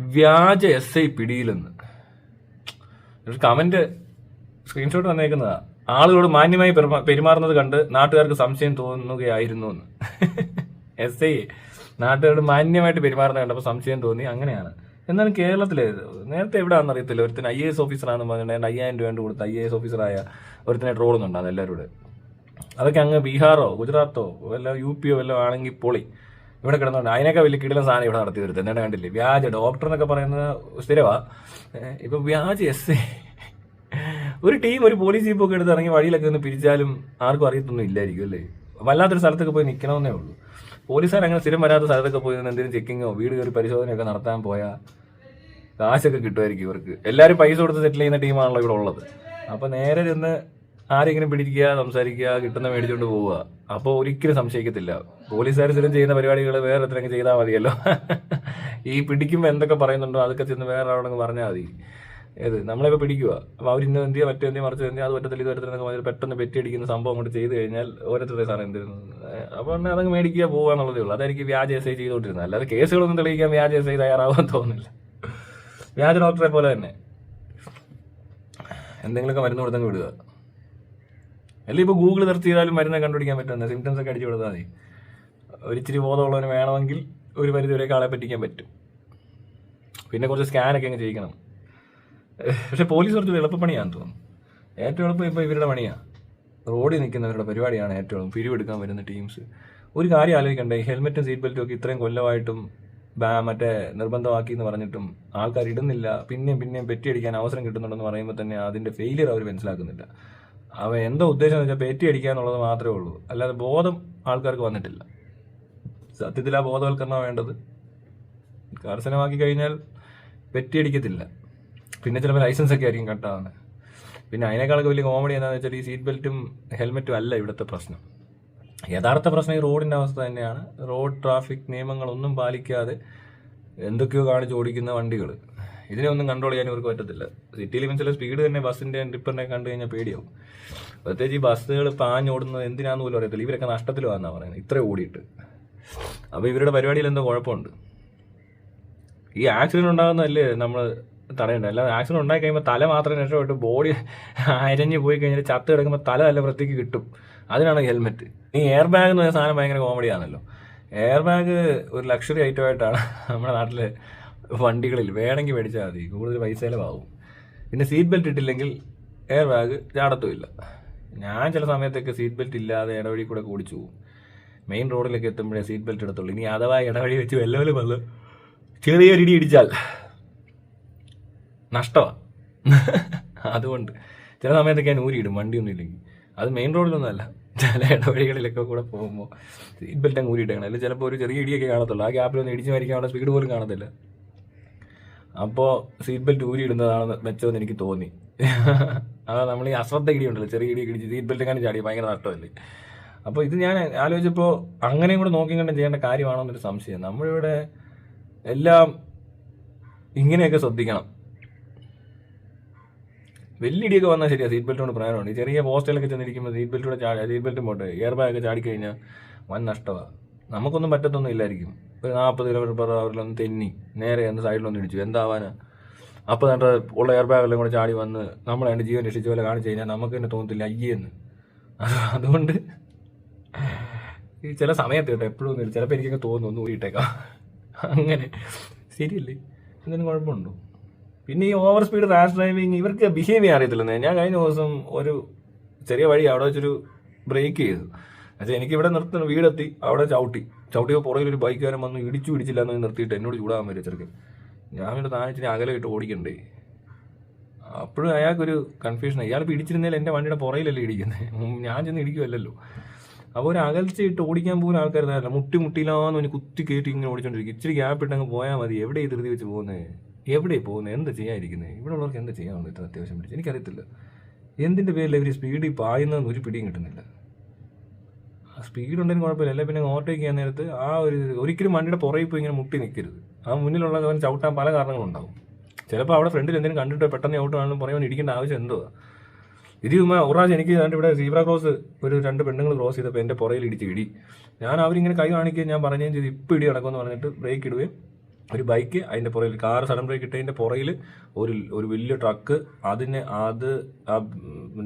വ്യാജ S I പിടിയിലെന്ന്. Comment screenshot വന്നേക്കുന്നതാ. ആളുകളോട് മാന്യമായി പെരുമാ- പെരുമാറുന്നത് കണ്ട് നാട്ടുകാർക്ക് സംശയം തോന്നുകയായിരുന്നു എന്ന് എസ് ഐ നാട്ടുകാരോട് മാന്യമായിട്ട് പെരുമാറുന്നത് കണ്ടപ്പോൾ സംശയം തോന്നി. അങ്ങനെയാണ്. എന്നാലും കേരളത്തിലെ നേരത്തെ എവിടെയാണെന്ന് അറിയത്തില്ല. ഒരുത്തിന് ഐ എ എസ് ഓഫീസറാണെന്ന് പറഞ്ഞിട്ടുണ്ടെങ്കിൽ അയ്യായിരം രൂപ കൊടുത്ത് ഐ എ എസ് ഓഫീസറായ ഒരുത്തിനെ ട്രോളുന്നുണ്ടാണ് എല്ലാവരോട് അതൊക്കെ അങ്ങ് ബീഹാറോ ഗുജറാത്തോ വല്ല യു പിയോ വല്ലതും ആണെങ്കിൽ പൊളി. ഇവിടെ കിടന്നുണ്ട് അതിനൊക്കെ വലിയ കിടിലൻ സാധനം ഇവിടെ നടത്തി വരുത്തുന്നത് എന്നെ കണ്ടില്ലേ? വ്യാജ ഡോക്ടർ എന്നൊക്കെ പറയുന്നത് സ്ഥിരവാ. ഇപ്പൊ വ്യാജ എസ് ഒരു ടീം ഒരു പോലീസ് ജീപ്പൊക്കെ എടുത്ത് ഇറങ്ങി വഴിയിലൊക്കെ ഒന്ന് പിരിച്ചാലും ആർക്കും അറിയത്തൊന്നും ഇല്ലായിരിക്കും അല്ലേ? വല്ലാത്തൊരു സ്ഥലത്തൊക്കെ പോയി നിൽക്കണമെന്നേ ഉള്ളൂ. പോലീസുകാർ അങ്ങനെ സ്ഥിരം വരാത്ത സ്ഥലത്തൊക്കെ പോയി എന്തെങ്കിലും ചെക്കിങ്ങോ വീട് കയറി പരിശോധനയൊക്കെ നടത്താൻ പോയാൽ കാശൊക്കെ കിട്ടുമായിരിക്കും ഇവർക്ക്. എല്ലാവരും പൈസ കൊടുത്ത് സെറ്റിൽ ചെയ്യുന്ന ടീമാണല്ലോ ഇവിടെ ഉള്ളത്. അപ്പൊ നേരെ ചെന്ന് ആരെങ്കിലും പിടിക്കുക സംസാരിക്കുക കിട്ടുന്ന മേടിച്ചുകൊണ്ട് പോവുക. അപ്പോൾ ഒരിക്കലും സംശയിക്കത്തില്ല. പോലീസുകാർ സ്ഥിരം ചെയ്യുന്ന പരിപാടികൾ വേറെ എത്രയൊക്കെ ചെയ്താൽ മതിയല്ലോ. ഈ പിടിക്കുമ്പോൾ എന്തൊക്കെ പറയുന്നുണ്ടോ അതൊക്കെ ചെന്ന് വേറെ ആളോടങ്ങ് പറഞ്ഞാൽ മതി. ഏത്? നമ്മളിപ്പോൾ പിടിക്കുക അപ്പോൾ അവർ ഇന്ന് എന്തിയാ മറ്റേ എന്തിയാ മറിച്ച് എന്തിയാ അത് പറ്റത്തില്ല ഇത് പെട്ടെന്ന് പെറ്റിയടിക്കുന്ന സംഭവം കൊണ്ട് ചെയ്ത് കഴിഞ്ഞാൽ ഓരോരുത്തരുടെ സാധനം എന്തിരുന്നു അപ്പോൾ തന്നെ അതങ്ങ് മേടിക്കുക പോകുക എന്നുള്ളതേ ഉള്ളൂ. അതായിരിക്കും വ്യാജ എസ് ഐ ചെയ്തുകൊണ്ടിരുന്നത്. അല്ലാതെ കേസുകളൊന്നും തെളിയിക്കാൻ വ്യാജ എസ് ഐ തയ്യാറാവാൻ തോന്നുന്നില്ല. വ്യാജ ഡോക്ടറെ പോലെ തന്നെ. എന്തെങ്കിലുമൊക്കെ മരുന്ന് കൊടുത്തങ്ങ് വിടുക. അല്ലെങ്കിൽ ഇപ്പോൾ ഗൂഗിൾ സെർച്ച് ചെയ്താലും മരുന്ന് കണ്ടുപിടിക്കാൻ പറ്റുന്ന സിംറ്റംസ് ഒക്കെ അടിച്ചു കൊടുത്താൽ മതി. ഒരിച്ചിരി ബോധമുള്ളവന് വേണമെങ്കിൽ ഒരു പരിധി വരെയൊക്കെ ആളെ പറ്റിക്കാൻ പറ്റും. പിന്നെ കുറച്ച് സ്കാനൊക്കെ അങ്ങ് ചെയ്യിക്കണം. പക്ഷെ പോലീസ് കുറച്ച് എളുപ്പപ്പണിയാണെന്ന് തോന്നുന്നു. ഏറ്റവും എളുപ്പം ഇപ്പോൾ ഇവരുടെ പണിയാണ് റോഡിൽ നിൽക്കുന്നവരുടെ പരിപാടിയാണ് ഏറ്റവും പിരിവെടുക്കാൻ വരുന്ന ടീംസ് ഒരു കാര്യം ആലോചിക്കണ്ടേ ഹെൽമെറ്റും സീറ്റ് ബെൽറ്റും ഒക്കെ ഇത്രയും കൊല്ലമായിട്ടും ബാ- മറ്റേ നിർബന്ധമാക്കി എന്ന് പറഞ്ഞിട്ടും ആൾക്കാർ ഇടുന്നില്ല. പിന്നെയും പിന്നെയും പെറ്റിയടിക്കാൻ അവസരം കിട്ടുന്നുണ്ടെന്ന് പറയുമ്പോൾ തന്നെ അതിന്റെ ഫെയിലിയർ അവർ മനസ്സിലാക്കുന്നില്ല. അവ എന്താ ഉദ്ദേശം എന്ന് വെച്ചാൽ പെറ്റി അടിക്കുക എന്നുള്ളത് മാത്രമേ ഉള്ളൂ. അല്ലാതെ ബോധം ആൾക്കാർക്ക് വന്നിട്ടില്ല. സത്യത്തിൽ ആ ബോധവൽക്കരണം വേണ്ടത്. കർശനമാക്കി കഴിഞ്ഞാൽ പെറ്റിയടിക്കത്തില്ല പിന്നെ ചിലപ്പോൾ ലൈസൻസ് ഒക്കെ ആയിരിക്കും കട്ടാവുന്നത് പിന്നെ അതിനേക്കാളൊക്കെ വലിയ കോമഡി എന്താണെന്ന് വെച്ചാൽ ഈ സീറ്റ് ബെൽറ്റും ഹെൽമെറ്റും അല്ല ഇവിടുത്തെ പ്രശ്നം. യഥാർത്ഥ പ്രശ്നം ഈ റോഡിന്റെ അവസ്ഥ തന്നെയാണ്. റോഡ് ട്രാഫിക് നിയമങ്ങളൊന്നും പാലിക്കാതെ എന്തൊക്കെയോ കാണിച്ച് ഓടിക്കുന്ന വണ്ടികൾ ഇതിനെ ഒന്നും കൺട്രോൾ ചെയ്യാൻ ഇവർക്ക് പറ്റത്തില്ല. സിറ്റിയിൽ ചില സ്പീഡ് തന്നെ ബസ്സിന്റെ ട്രിപ്പറിനെ കണ്ടു കഴിഞ്ഞാൽ പേടിയാവും. പ്രത്യേകിച്ച് ഈ ബസ്സുകൾ പാഞ്ഞോടുന്നത് എന്തിനാന്ന് പോലും അറിയത്തില്ല. ഇവരൊക്കെ നഷ്ടത്തിൽ വന്നാ പറയുന്നത്. ഇത്ര ഓടിയിട്ട്. അപ്പോൾ ഇവരുടെ പരിപാടിയിൽ എന്തോ കുഴപ്പമുണ്ട്. ഈ ആക്സിഡന്റ് ഉണ്ടാകുന്നതല്ലേ നമ്മൾ തടയണ്ട അല്ലാതെ ആക്സിഡന്റ് ഉണ്ടായി കഴിയുമ്പോൾ തല മാത്രം രക്ഷപ്പെട്ട് ബോഡി അരഞ്ഞു പോയി കഴിഞ്ഞാൽ ചത്ത് കിടക്കുമ്പോൾ തല നല്ല വൃത്തിക്ക് കിട്ടും. അതിനാണ് ഹെൽമെറ്റ്. ഈ എയർ ബാഗ് എന്ന് പറയുന്ന സാധനം ഭയങ്കര കോമഡിയാണല്ലോ എയർ ബാഗ് ഒരു ലക്ഷറി ഐറ്റം ആയിട്ടാണ് നമ്മുടെ നാട്ടിലെ വണ്ടികളിൽ വേണമെങ്കിൽ മേടിച്ചാൽ മതി. കൂടുതൽ പൈസ ചിലവാകും. പിന്നെ സീറ്റ് ബെൽറ്റ് ഇട്ടില്ലെങ്കിൽ എയർ ബാഗ് ചാടത്തുമില്ല. ഞാൻ ചില സമയത്തൊക്കെ സീറ്റ് ബെൽറ്റ് ഇല്ലാതെ ഇടവഴി കൂടെ ഓടിച്ചു പോകും. മെയിൻ റോഡിലേക്ക് എത്തുമ്പോഴേ സീറ്റ് ബെൽറ്റ് എടുത്തുള്ളൂ ഇനി അഥവാ ഇടവഴി വെച്ച് വല്ലവരും വന്ന് ചെറിയൊരു ഇടി ഇടിച്ചാൽ നഷ്ടമാണ് അതുകൊണ്ട് ചില സമയത്തൊക്കെ ഞാൻ ഊരിയിടും വണ്ടിയൊന്നും ഇല്ലെങ്കിൽ. അത് മെയിൻ റോഡിലൊന്നുമല്ല ചില ഇടവഴികളിലൊക്കെ കൂടെ പോകുമ്പോൾ സീറ്റ് ബെൽറ്റ് അങ്ങ് ഊരിയിട്ടാണ് അല്ലെങ്കിൽ ചിലപ്പോൾ ഒരു ചെറിയ ഇടിയൊക്കെ കാണത്തുള്ളൂ. ആ ഗ്യാപ്പിലൊന്നും ഇടിച്ച് മരിക്കാനുള്ള സ്പീഡ് പോലും കാണത്തില്ല. അപ്പോൾ സീറ്റ് ബെൽറ്റ് ഊരിയിടുന്നതാണ് മെച്ചമെന്ന് എനിക്ക് തോന്നി. അതാ നമ്മൾ ഈ അശ്രദ്ധ ഉണ്ടല്ലോ ചെറിയ ഇടി ഇടിച്ച് സീറ്റ് ബെൽറ്റ് എങ്ങനെ ചാടി ഭയങ്കര നഷ്ടമല്ലേ? അപ്പോൾ ഇത് ഞാൻ ആലോചിച്ചപ്പോൾ അങ്ങനെയും കൂടെ നോക്കി കണ്ടും ചെയ്യേണ്ട കാര്യമാണോ എന്നൊരു സംശയം. നമ്മളിവിടെ എല്ലാം ഇങ്ങനെയൊക്കെ ശ്രദ്ധിക്കണം. വലിയ ഇടിയൊക്കെ വന്നാൽ ശരിയാണ് സീറ്റ് ബെൽറ്റ് കൊണ്ട് പ്രയോജനമുണ്ട്. ചെറിയ പോസ്റ്റലൊക്കെ ചെന്നിരിക്കുമ്പോൾ സീറ്റ് ബെൽറ്റ് കൂടെ ചാടി സീറ്റ് ബെൽറ്റ് പോട്ടെ എയർ ബാഗ് ഒക്കെ ചാടിക്കഴിഞ്ഞാൽ വൻ നഷ്ടമാണ് നമുക്കൊന്നും പറ്റത്തൊന്നും ഇല്ലായിരിക്കും. ഒരു നാൽപ്പത് കിലോമീറ്റർ പെർ അവരിലൊന്ന് തെന്നി. നേരെ ഒന്ന് സൈഡിലൊന്ന് ഇടിച്ചു. എന്താവാനാ? അപ്പോൾ എന്നിട്ട് ഉള്ള എയർ ബാഗെല്ലാം കൂടെ ചാടി വന്ന് നമ്മളെ ജീവൻ രക്ഷിച്ച പോലെ കാണിച്ചു കഴിഞ്ഞാൽ നമുക്ക് തന്നെ തോന്നത്തില്ല അയ്യെന്ന് അത് അതുകൊണ്ട് ഈ ചില സമയത്ത് കേട്ടോ എപ്പോഴും ഒന്നും ചിലപ്പോൾ എനിക്കൊക്കെ തോന്നുന്നു ഒന്ന് ഊരിയിട്ടേക്കാം അങ്ങനെ. ശരിയല്ലേ? എന്തെങ്കിലും കുഴപ്പമുണ്ടോ? പിന്നെ ഈ ഓവർ സ്പീഡ് റാഷ് ഡ്രൈവിങ് ഇവർക്ക് ബിഹേവിയർ ചെയ്യാൻ അറിയത്തില്ലെന്നേ. ഞാൻ കഴിഞ്ഞ ദിവസം ഒരു ചെറിയ വഴി അവിടെ വെച്ചൊരു ബ്രേക്ക് ചെയ്തു. എന്നുവെച്ചാൽ എനിക്ക് ഇവിടെ നിർത്തുന്ന വീടെത്തി അവിടെ ചവിട്ടി. ചവിട്ടിയപ്പോൾ പുറകിൽ ഒരു ബൈക്കുകാരൻ വന്ന് ഇടിച്ചു പിടിച്ചില്ല എന്ന് നിർത്തിയിട്ട് എന്നോട് ചൂടാകാൻ വരും ചെറുക്കൻ. ഞാൻ ഇവിടെ അകലെ ഇട്ട് ഓടിക്കണ്ടേ? അപ്പോഴും അയാൾക്കൊരു കൺഫ്യൂഷൻ ഇയാൾ ഇടിച്ചിരുന്നതിൽ എന്റെ വണ്ടിയുടെ പുറയിലല്ലേ ഇടിക്കുന്നത് ഞാൻ ചെന്ന് ഇടിക്കുമല്ലോ അപ്പോൾ ഒരു അകൽച്ച ഇട്ട് ഓടിക്കാൻ പോകുന്ന ആൾക്കാർ തരാറില്ല മുട്ടി മുട്ടിയില്ലാന്ന് പറഞ്ഞ് കുത്തി കയറ്റി ഇങ്ങനെ ഓടിച്ചോണ്ടിരിക്കും. ഇച്ചിരി ഗ്യാപ്പ് ഇട്ടങ്ങ് പോയാൽ മതി. എവിടെ ഈ ധൃതി വെച്ച് പോകുന്നത് എവിടെ പോകുന്നത് എന്താ ചെയ്യാതിരിക്കുന്നത് ഇവിടെ ഉള്ളവർക്ക് എന്ത് ചെയ്യാൻ ഇത്ര അത്യാവശ്യം പിടിച്ച്? എനിക്കറിയത്തില്ല. എന്തിന്റെ പേരിൽ ഇവർ സ്പീഡിൽ പായുന്നതെന്ന് ഒരു പിടിയും കിട്ടുന്നില്ല. സ്പീഡ് ഉണ്ടെങ്കിൽ കുഴപ്പമില്ല. അല്ലെ? പിന്നെ ഓവർടേക്ക് ചെയ്യാൻ നേരത്ത് ആ ഒരു ഒരിക്കലും വണ്ടിയുടെ പുറകിൽ പോയി ഇങ്ങനെ മുട്ടി നിൽക്കരുത്. ആ മുന്നിലുള്ള അവൻ ചവിട്ടാൻ പല കാരണങ്ങളുണ്ടാവും. ചിലപ്പോൾ അവിടെ ഫ്രണ്ടിൽ എന്തെങ്കിലും കണ്ടിട്ട് പെട്ടെന്ന് ചവിട്ടാണെങ്കിലും പറയുമ്പോൾ ഇടിക്കേണ്ട ആവശ്യം എന്തോ ഇത് ഒരാഴ്ച എനിക്ക് രണ്ട് ഇവിടെ സീബ്ര ക്രോസ് ഒരു രണ്ട് പെണ്ണുങ്ങൾ ക്രോസ് ചെയ്തപ്പോൾ എന്റെ പുറയിൽ ഇടിച്ച് ഇടി. ഞാൻ അവരിങ്ങനെ കൈ കാണിക്കുകയും ഞാൻ പറഞ്ഞുകയും ചെയ്ത്. ഇപ്പം ഇടി നടക്കുമെന്ന് പറഞ്ഞിട്ട് ബ്രേക്ക് ഇടുകയും ഒരു ബൈക്ക് അതിന്റെ പുറകിൽ കാർ സഡൻ ബ്രേക്ക് ഇട്ടതിന്റെ പുറകിൽ ഒരു ഒരു വലിയ ട്രക്ക് അതിന് അത് ആ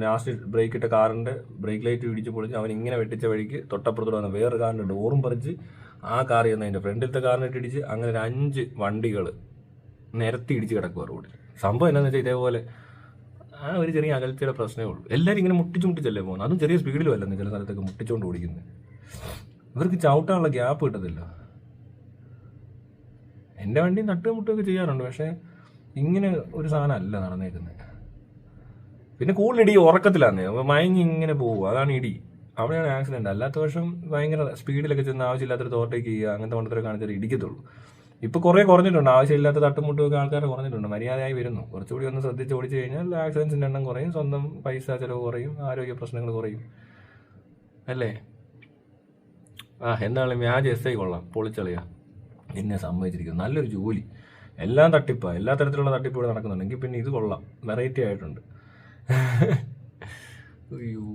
ലാസ്റ്റ് ബ്രേക്ക് ഇട്ട കാറിന്റെ ബ്രേക്ക് ലൈറ്റ് ഇടിച്ച് പൊളിച്ച് അവൻ ഇങ്ങനെ വെട്ടിച്ച വഴിക്ക് തൊട്ടപ്പുറത്തോട് വന്ന വേറൊരു കാറിന്റെ ഡോറും പറിച്ച് ആ കാർ ചെന്ന് അതിന്റെ ഫ്രണ്ടിലത്തെ കാറിനിട്ട് ഇടിച്ച് അങ്ങനെ ഒരു അഞ്ച് വണ്ടികൾ നിരത്തി ഇടിച്ച് കിടക്കുക റോഡിൽ സംഭവം എന്താണെന്ന് വെച്ചാൽ ഇതേപോലെ ആ ഒരു ചെറിയ അകൽച്ചയുടെ പ്രശ്നമേ ഉള്ളൂ. എല്ലാവരും ഇങ്ങനെ മുട്ടിച്ച് മുട്ടിച്ചല്ലേ പോകുന്നത് അതും ചെറിയ സ്പീഡിലും അല്ലെന്ന് ചില സ്ഥലത്തൊക്കെ മുട്ടിച്ചുകൊണ്ട് ഓടിക്കുന്നത് ഇവർക്ക് ചവിട്ടാനുള്ള ഗ്യാപ്പ് കിട്ടത്തില്ല. എന്റെ വണ്ടി നട്ടുമുട്ടൊക്കെ ചെയ്യാറുണ്ട് പക്ഷേ ഇങ്ങനെ ഒരു സാധനം അല്ല നടന്നേക്കുന്നത്. പിന്നെ കൂടുതൽ ഇടി ഉറക്കത്തിലാന്നേ. മയങ്ങി ഇങ്ങനെ പോകും അതാണ് ഇടി. അവിടെയാണ് ആക്സിഡന്റ് അല്ലാത്ത വർഷം ഭയങ്കര സ്പീഡിലൊക്കെ ചെന്ന് ആവശ്യമില്ലാത്തൊരു തോട്ടേക്ക് ചെയ്യുക അങ്ങനത്തെ കൊണ്ടൊക്കെ കാണിച്ചാൽ ഇടിക്കത്തുള്ളൂ ഇപ്പൊ കുറെ കുറഞ്ഞിട്ടുണ്ട്. ആവശ്യമില്ലാത്ത തട്ടുമുട്ടുമൊക്കെ ആൾക്കാർ കുറഞ്ഞിട്ടുണ്ട്. മര്യാദയായി വരുന്നു. കുറച്ചുകൂടി ഒന്ന് ശ്രദ്ധിച്ച് ഓടിച്ചു കഴിഞ്ഞാൽ ആക്സിഡൻസിന്റെ എണ്ണം കുറയും. സ്വന്തം പൈസ ചിലവ് കുറയും. ആരോഗ്യ പ്രശ്നങ്ങൾ കുറയും. അല്ലേ? ആ എന്താണ് വ്യാജ എസ് ഐ കൊള്ളാം. പൊളിച്ചളിയാ. എന്നെ സമ്മതിച്ചിരിക്കുന്നു. നല്ലൊരു ജോലി. എല്ലാം തട്ടിപ്പാണ് എല്ലാ തരത്തിലുള്ള തട്ടിപ്പ് ഇവിടെ നടക്കുന്നുണ്ടെങ്കിൽ പിന്നെ ഇത് കൊള്ളാം. വെറൈറ്റി ആയിട്ടുണ്ട്. അയ്യോ.